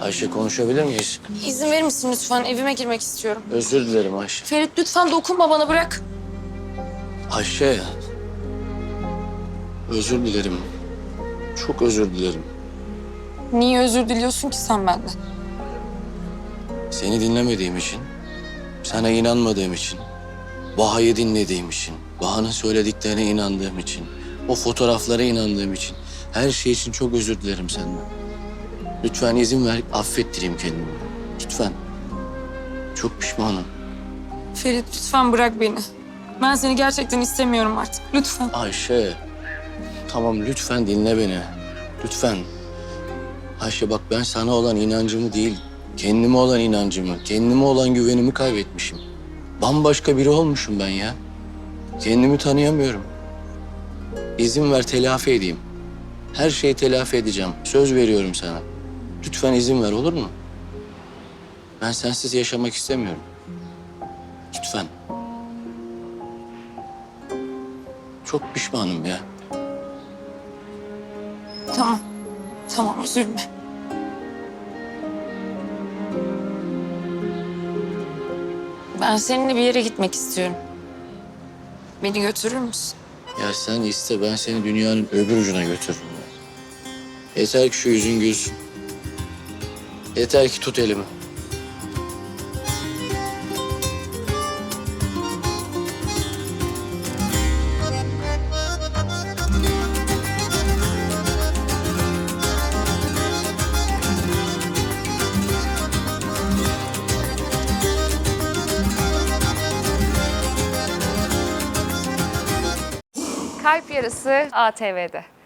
Ayşe konuşabilir miyiz? İzin verir misin lütfen? Evime girmek istiyorum. Özür dilerim Ayşe. Ferit lütfen dokunma bana bırak. Ayşe. Özür dilerim. Çok özür dilerim. Niye özür diliyorsun ki sen benden? Seni dinlemediğim için, sana inanmadığım için, Baha'yı dinlediğim için, Baha'nın söylediklerine inandığım için, o fotoğraflara inandığım için, her şey için çok özür dilerim senden. Lütfen izin ver, affettireyim kendimi. Lütfen. Çok pişmanım. Ferit lütfen bırak beni. Ben seni gerçekten istemiyorum artık. Lütfen. Ayşe, tamam lütfen dinle beni. Lütfen. Ayşe bak ben sana olan inancımı değil, kendime olan inancımı, kendime olan güvenimi kaybetmişim. Bambaşka biri olmuşum ben ya. Kendimi tanıyamıyorum. İzin ver telafi edeyim. Her şeyi telafi edeceğim. Söz veriyorum sana. Lütfen izin ver olur mu? Ben sensiz yaşamak istemiyorum. Lütfen. Çok pişmanım ya. Tamam. Tamam üzülme. Ben seninle bir yere gitmek istiyorum. Beni götürür müsün? Ya sen iste ben seni dünyanın öbür ucuna götürürüm. Yeter ki şu yüzün gülsün. Yeter ki tut elimi. Kalp Yarısı ATV'de.